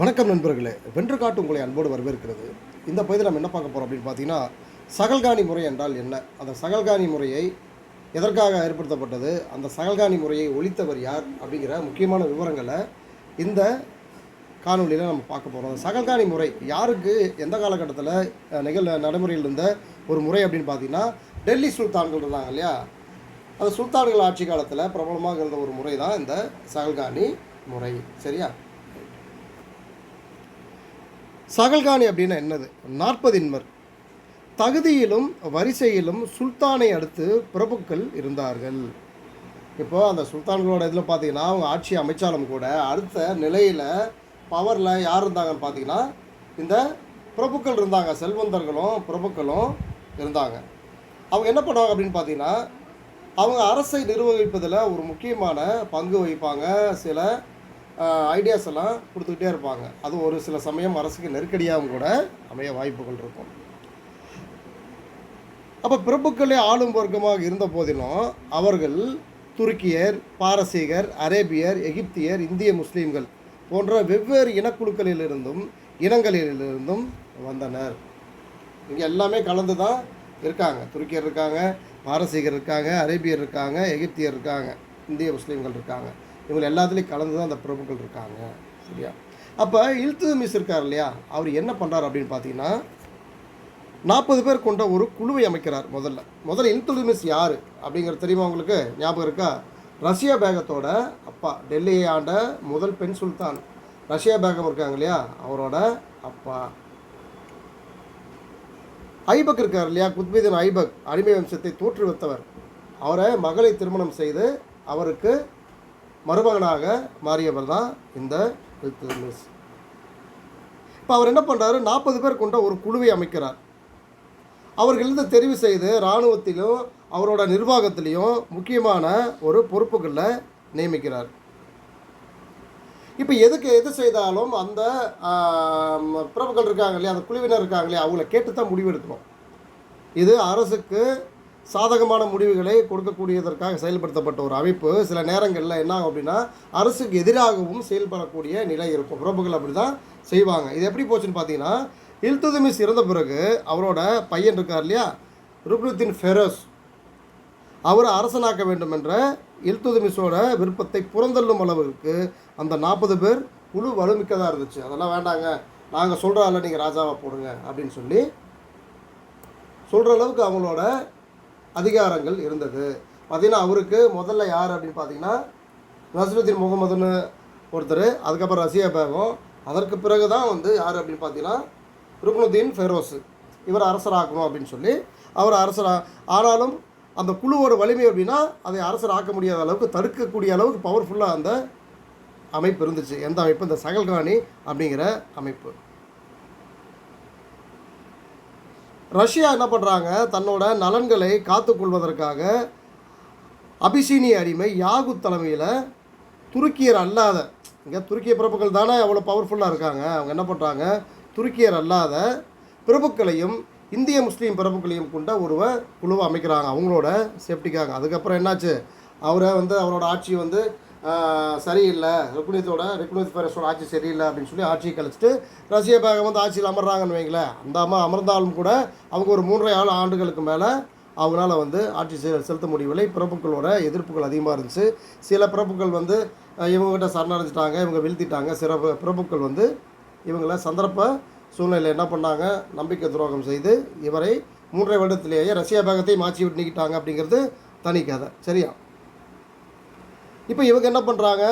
வணக்கம் நண்பர்களே. வென்று காட்டு உங்களை அன்போடு வரவேற்கிறது. இந்த பகுதியில் நம்ம என்ன பார்க்க போகிறோம் அப்படின்னு பார்த்தீங்கன்னா சகல்காணி முறை என்றால் என்ன? அந்த சகல்காணி முறையை எதற்காக ஏற்படுத்தப்பட்டது? அந்த சகல்காணி முறையை ஒழித்தவர் யார்? அப்படிங்கிற முக்கியமான விவரங்களை இந்த காணொலியில் நம்ம பார்க்க போகிறோம் அந்த சகல்காணி முறை யாருக்கு எந்த காலகட்டத்தில் நிகழ் நடைமுறையில் இருந்த ஒரு முறை அப்படின்னு பார்த்தீங்கன்னா டெல்லி சுல்தான்கள் இருந்தாங்க இல்லையா? அந்த சுல்தான்கள் ஆட்சி காலத்தில் பிரபலமாக இருந்த ஒரு முறை தான் இந்த சகல்காணி முறை. சரியா? சகல்காணி அப்படின்னா என்னது? நாற்பதின்மர் தகுதியிலும் வரிசையிலும் சுல்தானை அடுத்து பிரபுக்கள் இருந்தார்கள். இப்போ அந்த சுல்தான்களோட இதில் பார்த்தீங்கன்னா அவங்க ஆட்சி அமைச்சாலும் கூட அடுத்த நிலையில் பவரில் யார் இருந்தாங்கன்னு பார்த்தீங்கன்னா இந்த பிரபுக்கள் இருந்தாங்க. செல்வந்தர்களும் பிரபுக்களும் இருந்தாங்க. அவங்க என்ன பண்ணுவாங்க அப்படின்னு பார்த்தீங்கன்னா அவங்க அரசை நிர்வகிப்பதில் ஒரு முக்கியமான பங்கு வகிப்பாங்க. சில ஐடியாஸ் எல்லாம் கொடுத்துக்கிட்டே இருப்பாங்க. அது ஒரு சில சமயம் அரசுக்கு நெருக்கடியாகவும் கூட அமைய வாய்ப்புகள் இருக்கும். அப்போ பிரபுக்களே ஆளும் வர்க்கமாக இருந்த போதிலும் அவர்கள் துருக்கியர் பாரசீகர் அரேபியர் எகிப்தியர் இந்திய முஸ்லீம்கள் போன்ற வெவ்வேறு இனக்குழுக்களிலிருந்தும் இனங்களிலிருந்தும் வந்தனர். இங்கே எல்லாமே கலந்து தான் இருக்காங்க. துருக்கியர் இருக்காங்க பாரசீகர் இருக்காங்க அரேபியர் இருக்காங்க எகிப்தியர் இருக்காங்க இந்திய முஸ்லீம்கள் இருக்காங்க. இவங்க எல்லாத்துலேயும் கலந்து தான் அந்த பிரபுக்கள் இருக்காங்க. சரியா? அப்போ இல்துமிஸ் இருக்கார் இல்லையா? அவர் என்ன பண்ணுறார் அப்படின்னு பார்த்தீங்கன்னா நாற்பது பேர் கொண்ட ஒரு குழுவை அமைக்கிறார் முதல்ல. முதல்ல இல்துமிஸ் யார் அப்படிங்கிறது தெரியுமா உங்களுக்கு? ஞாபகம் இருக்கா? ரஷ்யா பேகத்தோட அப்பா டெல்லியை ஆண்ட முதல் பெண் சுல்தான். ரஷ்யா பேகம் இருக்காங்க இல்லையா? அவரோட அப்பா. ஐபக் இருக்கார் இல்லையா? குத்பீதன் ஐபக் அடிமை வம்சத்தை தோற்றுவித்தவர். அவரை மகளை திருமணம் செய்து அவருக்கு மருமகனாக மாறியவர் தான் இந்த இல்துத்மிஸ் இப்போ அவர் என்ன பண்ணுறாரு நாற்பது பேர் கொண்ட ஒரு குழுவை அமைக்கிறார். அவர்களிருந்து தெரிவு செய்து இராணுவத்திலும் அவரோட நிர்வாகத்திலையும் முக்கியமான ஒரு பொறுப்புகளில் நியமிக்கிறார். இப்போ எதுக்கு எது செய்தாலும் அந்த பிரபுக்கள் இருக்காங்க இல்லையா? அந்த குழுவினர் இருக்காங்க இல்லையா? அவங்கள கேட்டு தான் முடிவெடுக்கணும். இது அரசுக்கு சாதகமான முடிவுகளை கொடுக்கக்கூடியதற்காக செயல்படுத்தப்பட்ட ஒரு அமைப்பு. சில நேரங்களில் என்ன ஆகும் அப்படின்னா அரசுக்கு எதிராகவும் செயல்படக்கூடிய நிலை இருக்கும். பிரபுக்கள் அப்படி தான் செய்வாங்க. இது எப்படி போச்சுன்னு பார்த்தீங்கன்னா இல்துதுமிஸ் இறந்த பிறகு அவரோட பையன் இருக்கார் இல்லையா? ருக்னுத்தின் ஃபெரோஸ். அவரை அரசனாக்க வேண்டும் என்ற இல்துதுமிஸோட விருப்பத்தை புறந்தள்ளும் அளவுக்கு அந்த நாற்பது பேர் குழு வலுமிக்கதாக இருந்துச்சு. அதெல்லாம் வேண்டாங்க. நாங்கள் சொல்கிற நீங்கள் ராஜாவை போடுங்க. அப்படின்னு சொல்லி சொல்கிற அளவுக்கு அவங்களோட அதிகாரங்கள் இருந்தது. பார்த்தீங்கன்னா அவருக்கு முதல்ல யார் அப்படின்னு பார்த்தீங்கன்னா நஸ்ருத்தீன் முகமதுன்னு ஒருத்தர் அதுக்கப்புறம் ரசியா பேகம். அதற்கு பிறகு தான் வந்து யார் அப்படின்னு பார்த்தீங்கன்னா ருக்னுதீன் ஃபெரோஸ் இவர் அரசராக்கணும் அப்படின்னு சொல்லி அவர் அரசரா ஆனாலும் அந்த குழுவோட வலிமை அப்படின்னா அதை அரசர் ஆக்க முடியாத அளவுக்கு தடுக்கக்கூடிய அளவுக்கு பவர்ஃபுல்லாக அந்த அமைப்பு இருந்துச்சு. எந்த அமைப்பு? இந்த சகல்காணி அப்படிங்கிற அமைப்பு. ரஷ்யா என்ன பண்ணுறாங்க தன்னோட நலன்களை காத்துக்கொள்வதற்காக அபிசீனிய அடிமை யாகுத் தலைமையில் துருக்கியர் அல்லாத இங்கே துருக்கிய பிரபுக்கள் தானே அவ்வளோ பவர்ஃபுல்லாக இருக்காங்க. அவங்க என்ன பண்ணுறாங்க துருக்கியர் அல்லாத பிரபுக்களையும் இந்திய முஸ்லீம் பிரபுக்களையும் கொண்ட ஒருவ குழுவை அமைக்கிறாங்க. அவங்களோட சேஃப்டிக்காக அதுக்கப்புறம் என்னாச்சு? அவரை வந்து அவரோட ஆட்சி வந்து சரியில்லை. ருக்னித்தோட ருக்குனித் பேரஸோட ஆட்சி சரியில்லை அப்படின்னு சொல்லி ஆட்சியை கழிச்சிட்டு ரஷ்ய பேகம் வந்து ஆட்சியில் அமர்றாங்கன்னு வைங்களேன். அந்த அம்மா அமர்ந்தாலும் கூட அவங்க ஒரு மூன்றரை ஆள் ஆண்டுகளுக்கு மேலே அவங்களால வந்து ஆட்சி செ- செலுத்த முடியவில்லை. பிறப்புகளோட எதிர்ப்புகள் அதிகமாக இருந்துச்சு. சில பிரபுக்கள் வந்து இவங்ககிட்ட சரணடைஞ்சிட்டாங்க இவங்க வீழ்த்திட்டாங்க. சில பிறப்புகள் பிரபுக்கள் வந்து இவங்கள சந்தர்ப்ப சூழ்நிலையில் என்ன பண்ணாங்க? நம்பிக்கை துரோகம் செய்து இவரை மூன்றரை வருடத்திலேயே ரஷ்யா பேகத்தையும் மாற்றி விட்டு நீக்கிட்டாங்க அப்படிங்கிறது தனி கதை. சரியா? இப்போ இவங்க என்ன பண்ணுறாங்க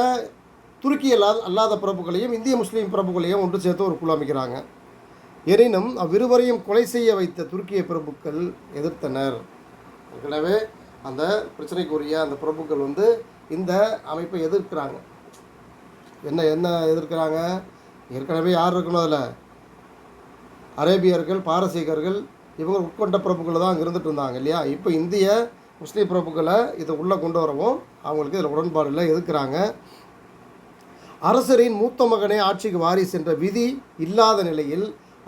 துருக்கி அல்லாத அல்லாத பிரபுக்களையும் இந்திய முஸ்லீம் பிரபுக்களையும் ஒன்று சேர்த்து ஒரு குழு அமைக்கிறாங்க. எனினும் அவ்விருவரையும் கொலை செய்ய வைத்த துருக்கிய பிரபுக்கள் எதிர்த்தனர். ஏற்கனவே அந்த பிரச்சனைக்குரிய அந்த பிரபுக்கள் வந்து இந்த அமைப்பை எதிர்க்கிறாங்க. என்ன என்ன எதிர்க்கிறாங்க? ஏற்கனவே யார் இருக்கணும் அதில்? அரேபியர்கள் பாரசீகர்கள் இவங்க உட்கொண்ட பிரபுக்கள் தான் அங்கே இருந்துகிட்டு இருந்தாங்க இல்லையா? இப்போ இந்திய முஸ்லீம் பிரபுக்களை இதை உள்ளே கொண்டு வரவும் அவங்களுக்கு இதில் உடன்பாடு இல்லை எதிர்க்கிறாங்க அரசரின் மூத்த மகனே ஆட்சிக்கு வாரிசு என்ற விதி இல்லாத நிலையில்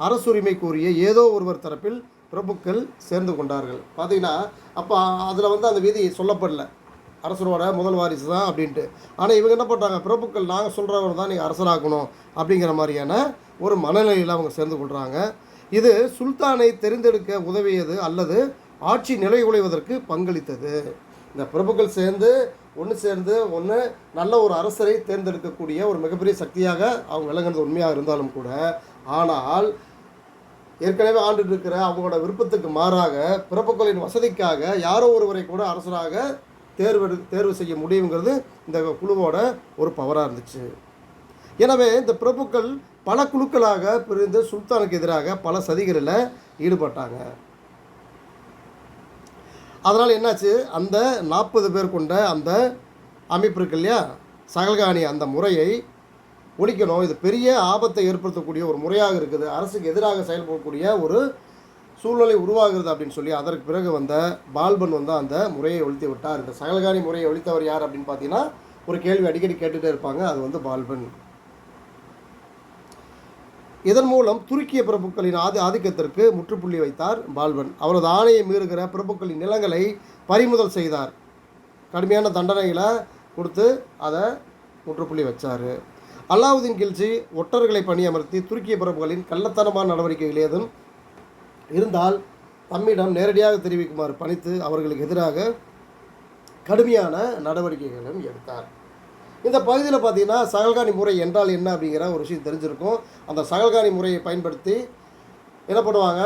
அரசுரிமை கூறிய ஏதோ ஒருவர் தரப்பில் பிரபுக்கள் சேர்ந்து கொண்டார்கள். பார்த்தீங்கன்னா அப்போ அதில் வந்து அந்த விதி சொல்லப்படல. அரசரோட முதல் வாரிசு தான் அப்படின்ட்டு. ஆனால் இவங்க என்ன பண்ணுறாங்க? பிரபுக்கள் நாங்கள் சொல்கிறவர் தான் நீங்கள் அரசராக்கணும் அப்படிங்கிற மாதிரியான ஒரு மனநிலையில் அவங்க சேர்ந்து கொள்கிறாங்க. இது சுல்தானை தெரிந்தெடுக்க உதவியது அல்லது ஆட்சி நிலை உழைவதற்கு பங்களித்தது. இந்த பிரபுக்கள் சேர்ந்து ஒன்று சேர்ந்து ஒன்று நல்ல ஒரு அரசரை தேர்ந்தெடுக்கக்கூடிய ஒரு மிகப்பெரிய சக்தியாக அவங்க விளங்குறது உண்மையாக இருந்தாலும் கூட ஆனால் ஏற்கனவே ஆண்டுட்டு இருக்கிற அவங்களோட விருப்பத்துக்கு மாறாக பிறப்புகளின் வசதிக்காக யாரோ ஒருவரை கூட அரசராக தேர்வு தேர்வு செய்ய முடியுங்கிறது இந்த குழுவோட ஒரு பவராக இருந்துச்சு. எனவே இந்த பிரபுக்கள் பல குழுக்களாக பிரிந்து சுல்தானுக்கு எதிராக பல சதிகளில் ஈடுபட்டாங்க. அதனால் என்னாச்சு? அந்த நாற்பது பேர் கொண்ட அந்த அமைப்பு இருக்கு இல்லையா? சகல்காணி அந்த முறையை ஒழிக்கணும். இது பெரிய ஆபத்தை ஏற்படுத்தக்கூடிய ஒரு முறையாக இருக்குது. அரசுக்கு எதிராக செயல்படக்கூடிய ஒரு சூழ்நிலை உருவாகிறது அப்படின்னு சொல்லி அதற்கு பிறகு வந்த பால்பன் வந்து அந்த முறையை ஒழித்து விட்டார். இந்த சகல்காணி முறையை ஒழித்தவர் யார் அப்படின்னு பார்த்தீங்கன்னா ஒரு கேள்வி அடிக்கடி கேட்டுகிட்டே இருப்பாங்க. அது வந்து பால்பன். இதன் மூலம் துருக்கிய பிரபுக்களின் ஆதி ஆதிக்கத்திற்கு முற்றுப்புள்ளி வைத்தார் பால்வன். அவரது ஆணையை மீறுகிற பிரபுக்களின் நிலங்களை பறிமுதல் செய்தார். கடுமையான தண்டனைகளை கொடுத்து அதை முற்றுப்புள்ளி வச்சார். அலாவுதீன் கில்ஜி ஒட்டர்களை பணியமர்த்தி துருக்கிய பிரபுகளின் கள்ளத்தனமான நடவடிக்கைகள் ஏதும் இருந்தால் தம்மிடம் நேரடியாக தெரிவிக்குமாறு பணித்து அவர்களுக்கு எதிராக கடுமையான நடவடிக்கைகளும் எடுத்தார். இந்த பகுதியில் பார்த்தீங்கன்னா சகல்காணி முறை என்றால் என்ன அப்படிங்கிற ஒரு விஷயம் தெரிஞ்சிருக்கும். அந்த சகல்காணி முறையை பயன்படுத்தி என்ன பண்ணுவாங்க?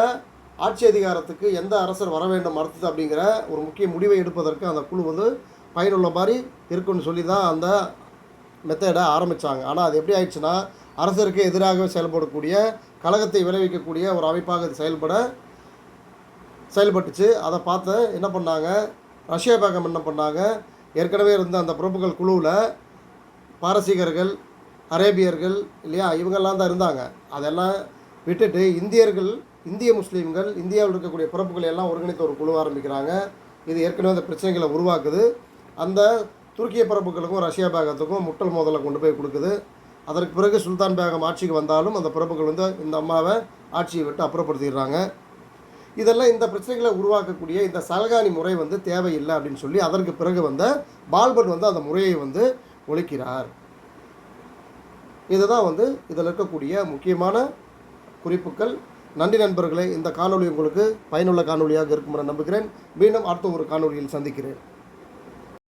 ஆட்சி அதிகாரத்துக்கு எந்த அரசர் வர வேண்டும் அடுத்தது அப்படிங்கிற ஒரு முக்கிய முடிவை எடுப்பதற்கு அந்த குழு வந்து பயனுள்ள மாதிரி இருக்குன்னு சொல்லி தான் அந்த மெத்தடை ஆரம்பித்தாங்க ஆனால் அது எப்படி ஆயிடுச்சுன்னா அரசருக்கு எதிராக செயல்படக்கூடிய கழகத்தை விளைவிக்கக்கூடிய ஒரு அமைப்பாக இது செயல்பட செயல்பட்டுச்சு. அதை பார்த்து என்ன பண்ணாங்க? ரஷ்யா பேகம் என்ன பண்ணாங்க? ஏற்கனவே இருந்த அந்த பிரபுக்கள் குழுவில் பாரசீகர்கள் அரேபியர்கள் இல்லையா? இவங்கெல்லாம் தான் இருந்தாங்க. அதெல்லாம் விட்டுட்டு இந்தியர்கள் இந்திய முஸ்லீம்கள் இந்தியாவில் இருக்கக்கூடிய பிறப்புகளை எல்லாம் ஒருங்கிணைத்து ஒரு குழு ஆரம்பிக்கிறாங்க. இது ஏற்கனவே அந்த பிரச்சனைகளை உருவாக்குது. அந்த துருக்கிய பிறப்புகளுக்கும் ரஷ்யா பேகத்துக்கும் முட்டல் மோதலை கொண்டு போய் கொடுக்குது. அதற்கு பிறகு சுல்தான் பேகம் ஆட்சிக்கு வந்தாலும் அந்த பிறப்புகள் வந்து இந்த அம்மாவை ஆட்சியை விட்டு அப்புறப்படுத்திடுறாங்க. இதெல்லாம் இந்த பிரச்சனைகளை உருவாக்கக்கூடிய இந்த சலகாணி முறை வந்து தேவையில்லை அப்படின்னு சொல்லி அதற்கு பிறகு வந்த பால்பன் வந்து அந்த முறையை வந்து ஒழிக்கிறார். இதுதான் வந்து இதில் இருக்கக்கூடிய முக்கியமான குறிப்புகள். நன்றி நண்பர்களே இந்த காணொலி உங்களுக்கு பயனுள்ள காணொலியாக இருக்கும் என நம்புகிறேன். மீண்டும் அடுத்த ஒரு காணொலியில் சந்திக்கிறேன்.